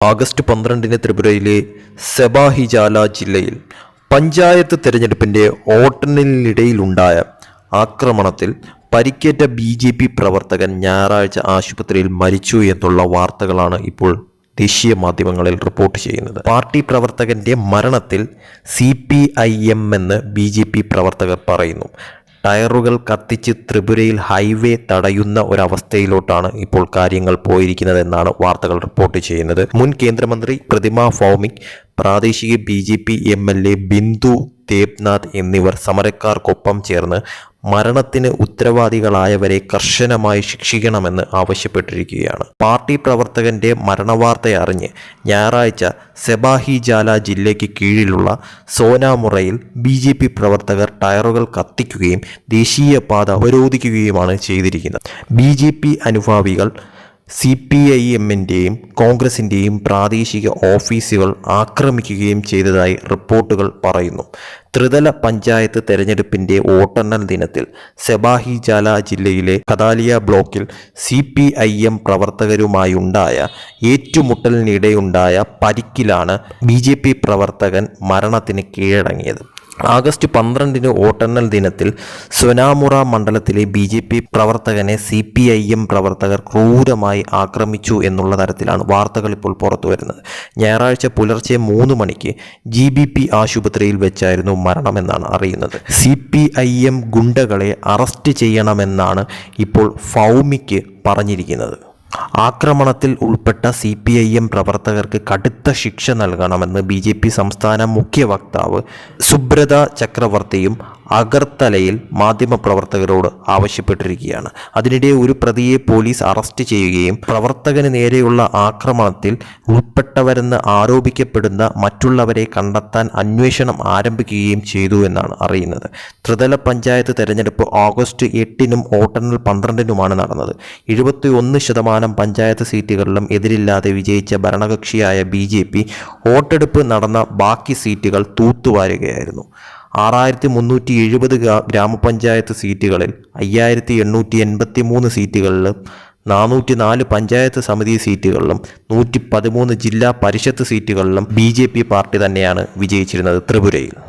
August പന്ത്രണ്ടിന് ത്രിപുരയിലെ സെബാഹിജാല ജില്ലയിൽ പഞ്ചായത്ത് തെരഞ്ഞെടുപ്പിന്റെ വോട്ടെണ്ണലിനിടയിലുണ്ടായ ആക്രമണത്തിൽ പരിക്കേറ്റ ബി ജെ പി പ്രവർത്തകൻ ഞായറാഴ്ച ആശുപത്രിയിൽ മരിച്ചു എന്നുള്ള വാർത്തകളാണ് ഇപ്പോൾ ദേശീയ മാധ്യമങ്ങളിൽ റിപ്പോർട്ട് ചെയ്യുന്നത്. പാർട്ടി പ്രവർത്തകന്റെ മരണത്തിൽ സി പി ഐ എം എന്ന് ബി ജെ പി പ്രവർത്തകർ പറയുന്നു. ടയറുകൾ കത്തിച്ച് ത്രിപുരയിൽ ഹൈവേ തടയുന്ന ഒരവസ്ഥയിലോട്ടാണ് ഇപ്പോൾ കാര്യങ്ങൾ പോയിരിക്കുന്നതെന്നാണ് വാർത്തകൾ റിപ്പോർട്ട് ചെയ്യുന്നത്. മുൻ കേന്ദ്രമന്ത്രി പ്രതിമ ഫോമിക് പ്രാദേശിക B J P M L A Bindu Debnath എന്നിവർ സമരക്കാർക്കൊപ്പം ചേർന്ന് മരണത്തിന് ഉത്തരവാദികളായവരെ കർശനമായി ശിക്ഷിക്കണമെന്ന് ആവശ്യപ്പെട്ടിരിക്കുകയാണ്. പാർട്ടി പ്രവർത്തകന്റെ മരണവാർത്ത അറിഞ്ഞ് ഞായറാഴ്ച സെബാഹിജാല ജില്ലയ്ക്ക് കീഴിലുള്ള സോനാമുറയിൽ ബി ജെ പി പ്രവർത്തകർ ടയറുകൾ കത്തിക്കുകയും ദേശീയപാത അവരോധിക്കുകയുമാണ് ചെയ്തിരിക്കുന്നത്. ബി ജെ പി അനുഭാവികൾ സി പി ഐ എമ്മിന്റെയും കോൺഗ്രസിന്റെയും പ്രാദേശിക ഓഫീസുകൾ ആക്രമിക്കുകയും ചെയ്തതായി റിപ്പോർട്ടുകൾ പറയുന്നു. ത്രിതല പഞ്ചായത്ത് തെരഞ്ഞെടുപ്പിന്റെ വോട്ടെണ്ണൽ ദിനത്തിൽ സെബാഹിജാല ജില്ലയിലെ കദാലിയ ബ്ലോക്കിൽ സി പി ഐ എം പ്രവർത്തകരുമായുണ്ടായ ഏറ്റുമുട്ടലിനിടെയുണ്ടായ പരിക്കിലാണ് ബി ജെ പി പ്രവർത്തകൻ മരണത്തിന് കീഴടങ്ങിയത്. ആഗസ്റ്റ് പന്ത്രണ്ടിന് വോട്ടെണ്ണൽ ദിനത്തിൽ സൊനാമുറ മണ്ഡലത്തിലെ ബി ജെ പി പ്രവർത്തകനെ സി പി ഐ എം പ്രവർത്തകർ ക്രൂരമായി ആക്രമിച്ചു എന്നുള്ള തരത്തിലാണ് വാർത്തകൾ ഇപ്പോൾ പുറത്തു വരുന്നത്. ഞായറാഴ്ച പുലർച്ചെ മൂന്ന് മണിക്ക് ജി ബി പി ആശുപത്രിയിൽ വെച്ചായിരുന്നു മരണമെന്നാണ് അറിയുന്നത്. സി പി ഐ എം ഗുണ്ടകളെ അറസ്റ്റ് ചെയ്യണമെന്നാണ് ഇപ്പോൾ ഫൗമിക്ക് പറഞ്ഞിരിക്കുന്നത്. ആക്രമണത്തിൽ ഉൾപ്പെട്ട സി പി ഐ എം പ്രവർത്തകർക്ക് കടുത്ത ശിക്ഷ നൽകണമെന്ന് ബി ജെ പി സംസ്ഥാന മുഖ്യ വക്താവ് സുബ്രത ചക്രവർത്തിയും അഗർത്തലയിൽ മാധ്യമപ്രവർത്തകരോട് ആവശ്യപ്പെട്ടിരിക്കുകയാണ്. അതിനിടെ ഒരു പ്രതിയെ പോലീസ് അറസ്റ്റ് ചെയ്യുകയും പ്രവർത്തകന് നേരെയുള്ള ആക്രമണത്തിൽ ഉൾപ്പെട്ടവരെന്ന് ആരോപിക്കപ്പെടുന്ന മറ്റുള്ളവരെ കണ്ടെത്താൻ അന്വേഷണം ആരംഭിക്കുകയും ചെയ്തു എന്നാണ് അറിയുന്നത്. ത്രിതല പഞ്ചായത്ത് തെരഞ്ഞെടുപ്പ് ഓഗസ്റ്റ് എട്ടിനും ഓട്ടെണ്ണൽ പന്ത്രണ്ടിനുമാണ് നടന്നത്. എഴുപത്തി ഒന്ന് ശതമാനം പഞ്ചായത്ത് സീറ്റുകളിലും എതിരില്ലാതെ വിജയിച്ച ഭരണകക്ഷിയായ ബി ജെ പി വോട്ടെടുപ്പ് നടന്ന ബാക്കി സീറ്റുകൾ തൂത്തുവാരുകയായിരുന്നു. ആറായിരത്തി മുന്നൂറ്റി എഴുപത് ഗ്രാമപഞ്ചായത്ത് സീറ്റുകളിൽ അയ്യായിരത്തി എണ്ണൂറ്റി എൺപത്തി മൂന്ന് സീറ്റുകളിലും നാനൂറ്റി നാല് പഞ്ചായത്ത് സമിതി സീറ്റുകളിലും നൂറ്റി പതിമൂന്ന് ജില്ലാ പരിഷത്ത് സീറ്റുകളിലും ബി ജെ പി പാർട്ടി തന്നെയാണ് വിജയിച്ചിരുന്നത് ത്രിപുരയിൽ.